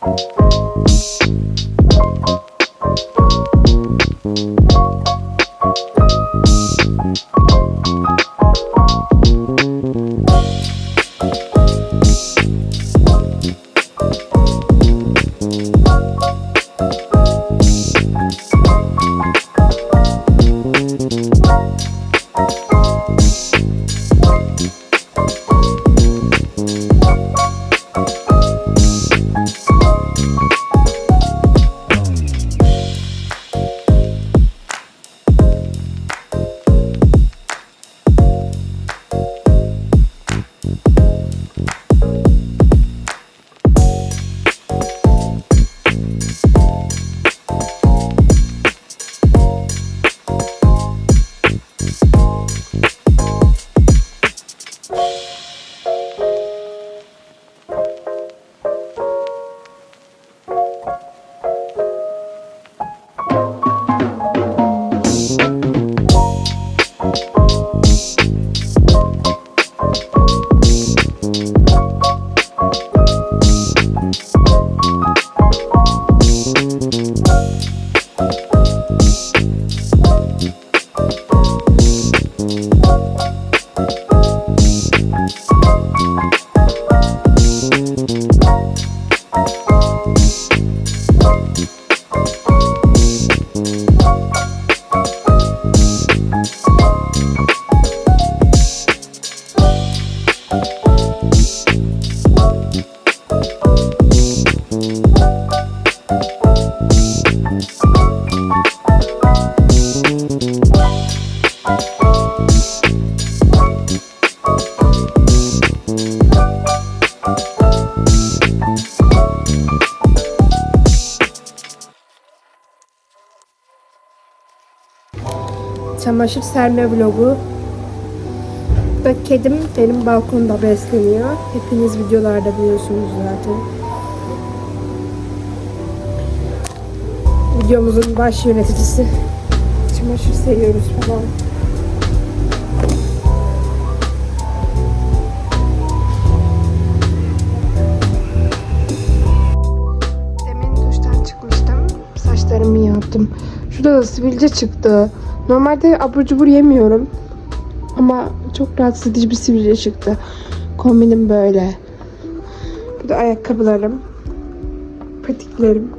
Thank you. Çamaşır serme vlogu. Bak kedim benim balkonda besleniyor. Hepiniz videolarda biliyorsunuz zaten. Videomuzun baş yöneticisi. Çamaşır seriyoruz falan. Demin duştan çıkmıştım. Saçlarımı yaptım. Şurada da sivilce çıktı. Normalde abur cubur yemiyorum. Ama çok rahatsız edici bir sivilce çıktı. Kombinim böyle. Bu da ayakkabılarım. Patiklerim.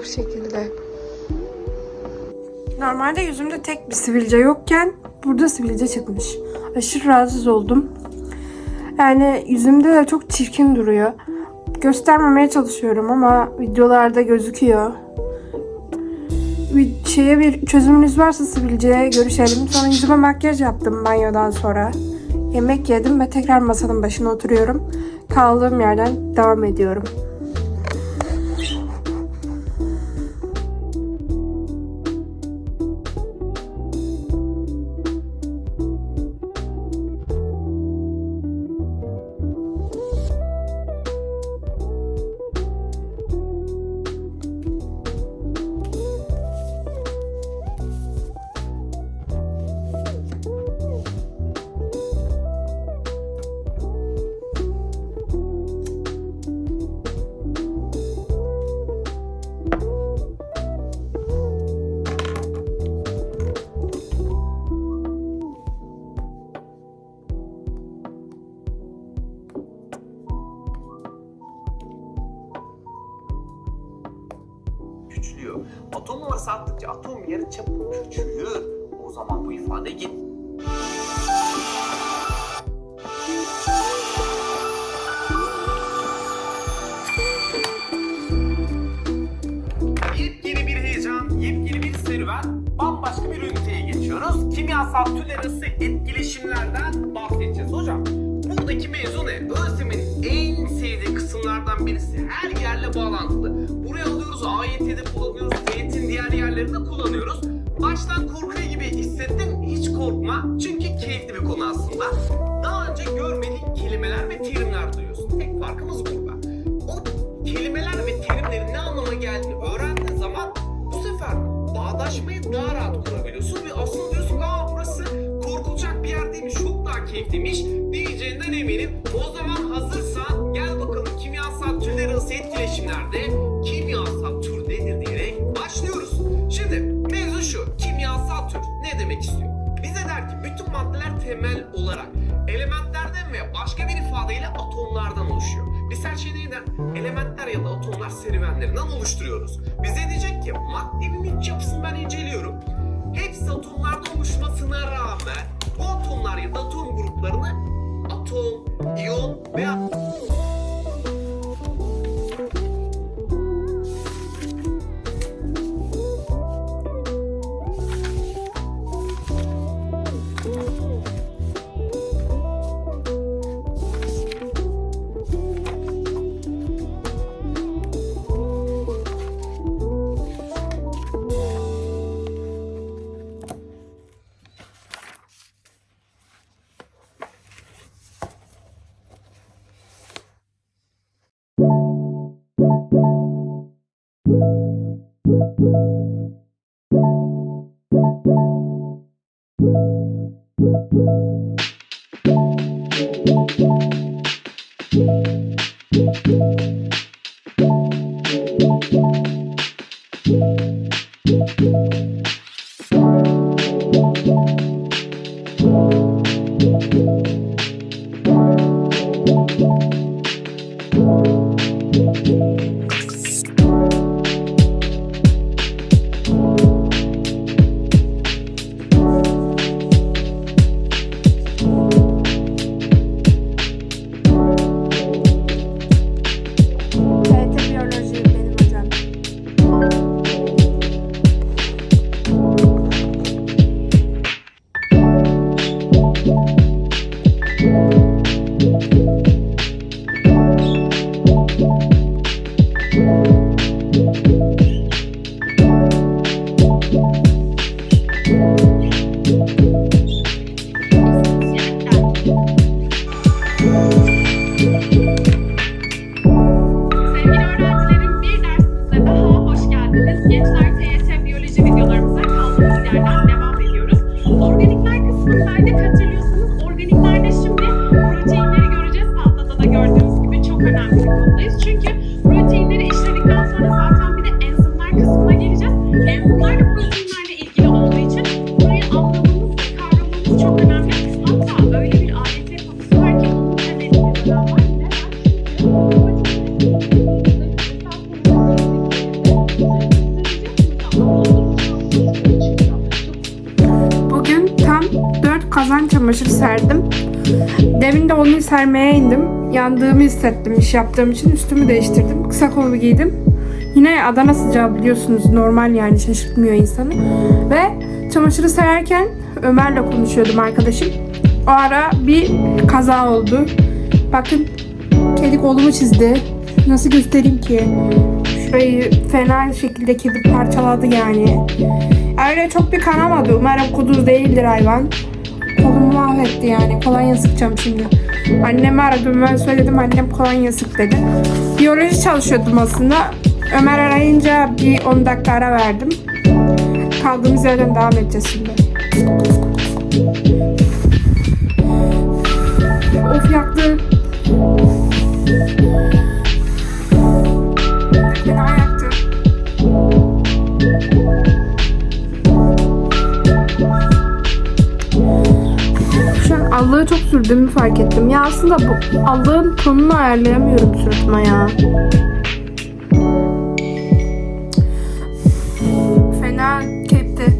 Bu şekilde. Normalde yüzümde tek bir sivilce yokken burada sivilce çıkmış. Aşırı rahatsız oldum. Yani yüzümde de çok çirkin duruyor. Göstermemeye çalışıyorum ama videolarda gözüküyor. Şeye bir çözümünüz varsa sivilceye görüşelim. Sonra yüzüme makyaj yaptım banyodan sonra. Yemek yedim ve tekrar masanın başına oturuyorum. Kaldığım yerden devam ediyorum. Türler arası etkileşimlerden bahsedeceğiz hocam. Buradaki mevzu ne? Özlem'in en sevdiği kısımlardan birisi her yerle bağlantılı. Buraya alıyoruz, AYT'de kullanıyoruz, TYT'in diğer yerlerinde kullanıyoruz. Baştan korkuyor gibi hissettim, hiç korkma. Çünkü keyifli bir konu aslında. Daha önce görmediğin kelimeler ve terimler duyuyorsun. Tek farkımız burada. O kelimeler ve terimlerin ne anlama geldiğini öğrendiğin zaman bu sefer bağdaşmayı daha rahat kurabiliyorsun ve aslında diyorsun aa burası korkulacak bir yer değilmiş, çok daha keyifliymiş diyeceğinden eminim. O zaman hazırsan gel bakalım kimyasal türler arası etkileşimlerde kimyasal tür nedir diyerek başlıyoruz. Şimdi mevzu şu, kimyasal tür ne demek istiyor? Bize der ki bütün maddeler temel olarak elementlerden veya başka bir ifadeyle atomlardan oluşuyor. Biz her şeyi neyden? Elementler ya da atomlar serüvenlerinden oluşturuyoruz. Bize diyecek ki maddenin iç yapısını ben inceliyorum. Hepsi atomlardan oluşmasına rağmen bu atomlar ya da atom gruplarını atom, iyon veya organikler kısmı nerede hatırlıyorsunuz? Çamaşır serdim. Demin de onu sermeye indim. Yandığımı hissettim iş yaptığım için. Üstümü değiştirdim. Kısa kollu giydim. Yine Adana sıcağı biliyorsunuz normal yani şaşırtmıyor insanı. Ve çamaşırı sererken Ömer'le konuşuyordum arkadaşım. O ara bir kaza oldu. Bakın kedi kolumu çizdi. Nasıl göstereyim ki? Şurayı fena şekilde kedi parçaladı yani. Öyle çok bir kanamadı. Umarım kuduz değildir hayvan. Mahvetti yani. Kolonya sıkacağım şimdi. Annemi aradım. Ben söyledim. Annem kolonya sık dedi. Biyoloji çalışıyordum aslında. Ömer arayınca bir 10 dakika ara verdim. Kaldığımız yerden devam edeceğiz şimdi. Of yaktı. Çok sürdüğümü fark ettim. Ya aslında bu allığın tonunu ayarlayamıyorum suratıma ya. Fena kepti.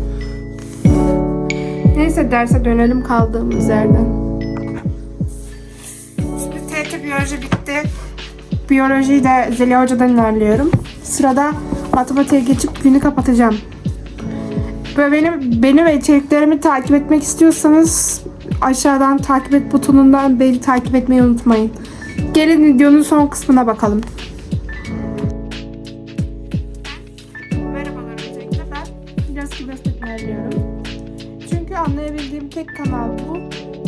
Neyse derse dönelim kaldığımız yerden. Şimdi TET biyoloji bitti. Biyolojiyi de Zeliha Hoca'dan ilerliyorum. Sırada matematiğe geçip günü kapatacağım. Böyle benim, beni ve içeriklerimi takip etmek istiyorsanız aşağıdan takip et butonundan beni takip etmeyi unutmayın. Gelin videonun son kısmına bakalım. Merhabalar öncelikle ben biraz kibestek ilerliyorum. Çünkü anlayabildiğim tek kanal bu.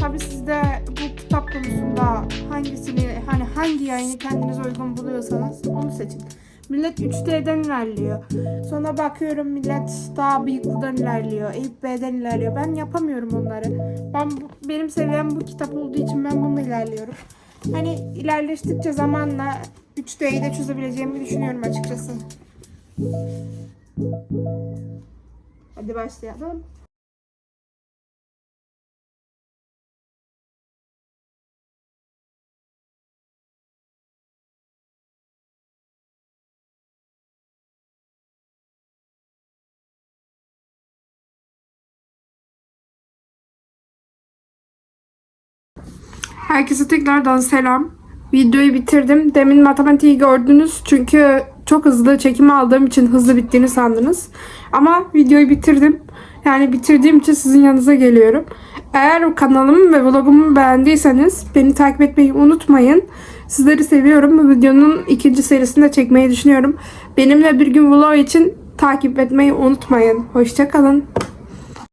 Tabi siz de bu kitap konusunda hangisini hani hangi yayını kendinize uygun buluyorsanız onu seçin. Millet 3D'den ilerliyor. Sonra bakıyorum millet daha bıyıklıdan ilerliyor. Eyüp B'den ilerliyor. Ben yapamıyorum onları. Ben benim seviyem bu kitap olduğu için ben bununla ilerliyorum. Hani ilerleştikçe zamanla 3D'yi de çözebileceğimi düşünüyorum açıkçası. Hadi başlayalım. Herkese tekrardan selam. Videoyu bitirdim. Demin matematiği gördünüz çünkü çok hızlı çekimi aldığım için hızlı bittiğini sandınız. Ama videoyu bitirdim. Yani bitirdiğim için sizin yanınıza geliyorum. Eğer kanalımı ve vlogumu beğendiyseniz beni takip etmeyi unutmayın. Sizleri seviyorum. Bu videonun ikinci serisini de çekmeyi düşünüyorum. Benimle bir gün vlog için takip etmeyi unutmayın. Hoşçakalın.